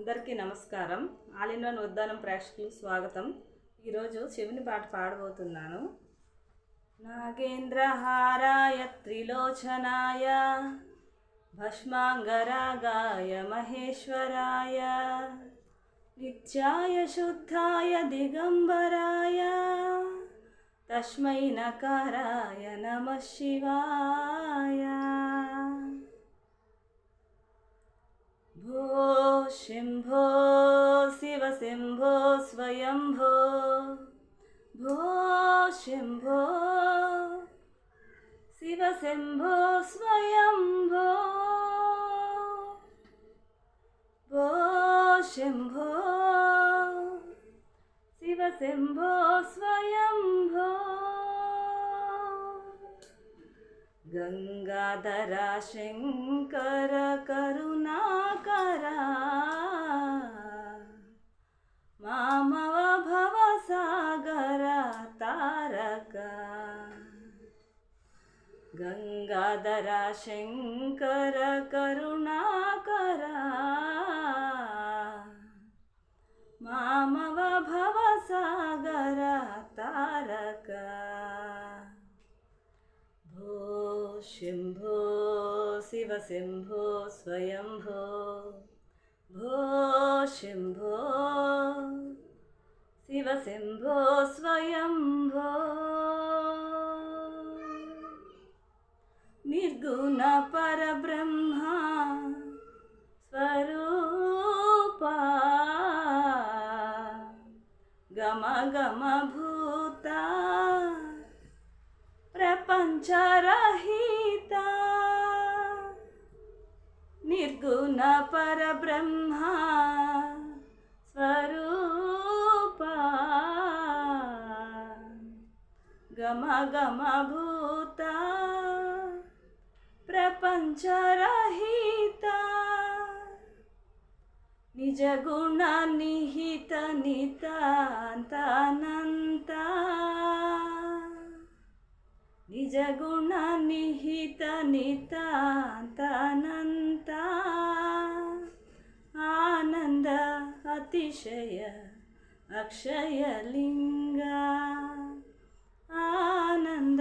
అందరికీ నమస్కారం. All in one Uddanam ప్రేక్షకులకు స్వాగతం. ఈరోజు శివుని పాట పాడబోతున్నాను. నాగేంద్రహారాయ త్రిలోచనాయ భస్మాంగరాగాయ మహేశ్వరాయ నిత్యాయ శుద్ధాయ దిగంబరాయ తస్మై నకారాయ నమ శివాయ. भो शम्भो शिवशम्भो स्वयम्भो भो शम्भो शिवशम्भो स्वयम्भो भो शम्भो शिवशम्भो स्वयम्भो गङ्गाधरा शङ्कर करुणाकरा గంగాధర శంకర కరుణాకర మామవ భవసాగర తారక. భో శంభో శివ శంభో స్వయంభో భో శంభో శివ శంభో స్వ నిర్గుణ పరబ్రహ్మ స్వరూప. గమ గమ భూత ప్రపంచరహిత. నిర్గుణ పరబ్రహ్మ స్వరూప. గమ గమ భూ ప్రపంచరహిత నిజ గుణ నిహిత నితాంతనంత నిజ గుణ నిహిత నితాంతనంత. ఆనంద అతిశయ అక్షయలింగ ఆనంద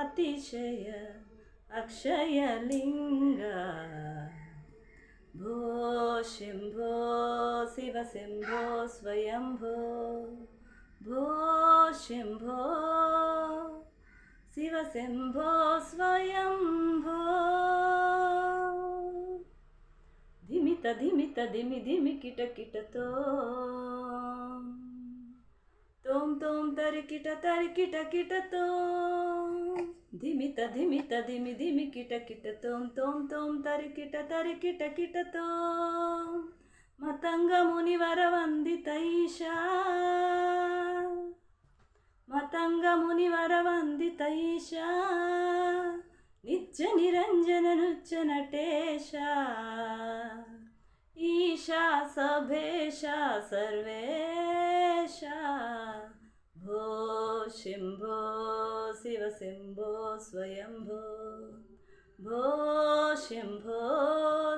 అతిశయ అక్షయలింగ. భో శంభో శివ శంభో స్వయంభో. భో శంభో శివ శంభో స్వయంభో. ధిమిత ధిమిత ధిమి ధిమి కిట కిటతో. తోం తోం తరికిట తరికిట కిటతో. ధిమిత ధిమిత ధిమి ధిమి కిట కిట తోం తోం తోం తరికిట తరికిట కిటతో మతంగ మునివర వందిత ఈశా మతంగ మునివర వందిత ఈశా నిత్య నిరంజన నృత్య నటేశ. ఈశా సభేశ సర్వేశ. భో శింభో శివ శంభో స్వయంభో. భో శంభో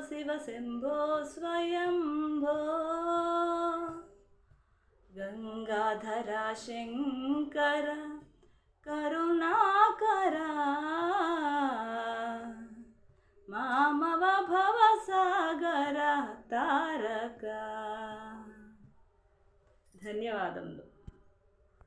శివ శంభో స్వయంభో. గంగాధర శంకర కరుణాకర. మామవ భవసాగర తారక. ధన్యవాదములు.